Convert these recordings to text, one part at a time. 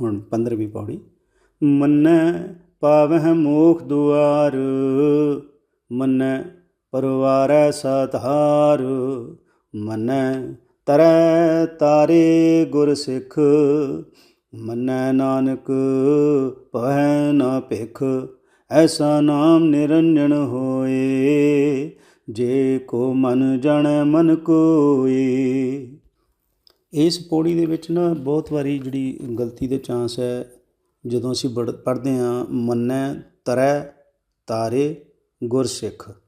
ਹੁਣ 15ਵੀਂ ਪੌੜੀ। ਮੰਨੈ ਪਾਵਹਿ ਮੋਖ ਦੁਆਰ, ਮੰਨੈ ਪਰਵਾਰੈ ਸਾਧਾਰ ਮੰਨੈ ਤਰੈ ਤਾਰੇ ਗੁਰ ਸਿੱਖ, ਮੰਨੈ ਨਾਨਕ ਭੈ ਨਾ ਭਿਖ, ਐਸਾ ਨਾਮ ਨਿਰੰਜਨ ਹੋਏ, ਜੇ ਕੋ ਮਨ ਜਾਣੈ ਮਨ ਕੋਏ। ਇਸ ਪੌੜੀ ਦੇ ਵਿੱਚ ਨਾ ਬਹੁਤ ਵਾਰੀ ਜਿਹੜੀ ਗਲਤੀ ਦੇ ਚਾਂਸ ਹੈ, ਜਦੋਂ ਅਸੀਂ ਬੜ ਪੜ੍ਹਦੇ ਹਾਂ, ਮੰਨੈ, ਤਰੈ, ਤਾਰੇ, ਗੁਰਸਿੱਖ।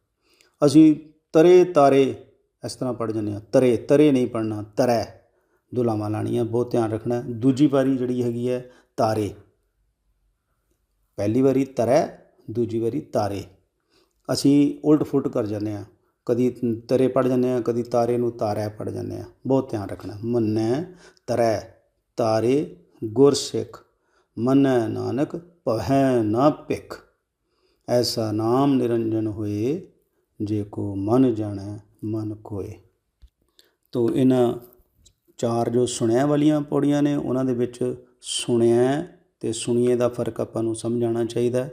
ਅਸੀਂ ਤਰੇ, ਤਾਰੇ ਇਸ ਤਰ੍ਹਾਂ ਪੜ੍ਹ ਜਾਂਦੇ ਹਾਂ। ਤਰੇ ਤਰੇ ਨਹੀਂ ਪੜ੍ਹਨਾ, ਤਰੈ। ਦੁਲਾਵਾਂ ਲਾਣੀਆਂ ਬਹੁਤ ਧਿਆਨ ਰੱਖਣਾ। ਦੂਜੀ ਵਾਰੀ ਜਿਹੜੀ ਹੈਗੀ ਹੈ, ਤਾਰੇ। ਪਹਿਲੀ ਵਾਰੀ ਤਰੈ, ਦੂਜੀ ਵਾਰੀ ਤਾਰੇ। ਅਸੀਂ ਉਲਟ ਫੁਲਟ ਕਰ ਜਾਂਦੇ ਹਾਂ। ਕਦੀ ਤਰੇ ਪੜ ਜਾਂਦੇ ਆ, ਕਦੀ ਤਾਰੇ ਨੂੰ ਤਾਰੈ ਪੜ ਜਾਂਦੇ ਆ। ਬਹੁਤ ਧਿਆਨ ਰੱਖਣਾ। ਮੰਨੈ ਤਰੈ, ਤਾਰੇ ਗੁਰਸਿੱਖ ਮੰਨੈ ਨਾਨਕ, ਭਵੈ ਨਾ ਭਿਖ। ਐਸਾ ਨਾਮ ਨਿਰੰਜਨ ਹੋਏ, ਜੇ ਕੋ ਮਨ ਜਾਣੈ, ਮਨ ਕੋਏ। ਤੋ ਇਹਨਾਂ ਚਾਰ ਜੋ ਸੁਣਿਆ ਵਾਲੀਆਂ ਪੌੜੀਆਂ ਨੇ, ਉਹਨਾਂ ਦੇ ਵਿੱਚ ਸੁਣਿਆ ਤੇ ਸੁਣੀਏ ਦਾ ਫ਼ਰਕ ਆਪਾਂ ਨੂੰ ਸਮਝਾਉਣਾ ਚਾਹੀਦਾ।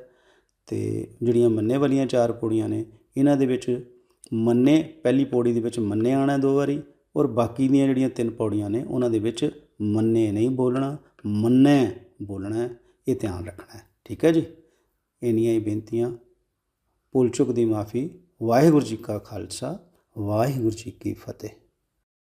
ਤੇ ਜਿਹੜੀਆਂ ਮੰਨੇ ਵਾਲੀਆਂ ਚਾਰ ਪੌੜੀਆਂ ਨੇ, ਇਹਨਾਂ ਦੇ ਵਿੱਚ ਮੰਨੇ, ਪਹਿਲੀ ਪੌੜੀ ਦੇ ਵਿੱਚ ਮੰਨੇ ਆਣਾ ਦੋ ਵਾਰੀ ਔਰ ਬਾਕੀ ਦੀਆਂ ਜਿਹੜੀਆਂ ਤਿੰਨ ਪੌੜੀਆਂ ਨੇ, ਉਹਨਾਂ ਦੇ ਵਿੱਚ ਮੰਨੇ ਨਹੀਂ ਬੋਲਣਾ, ਮੰਨੇ, ਬੋਲਣਾ ਇਹ ਧਿਆਨ ਰੱਖਣਾ ਠੀਕ ਹੈ ਜੀ? ਇੰਨੀਆਂ ਹੀ ਬੇਨਤੀਆਂ। ਭੁੱਲ ਚੁੱਕ ਦੀ ਮਾਫੀ। ਵਾਹਿਗੁਰੂ ਜੀ ਕਾ ਖਾਲਸਾ, ਵਾਹਿਗੁਰੂ ਜੀ ਕੀ ਫਤਿਹ।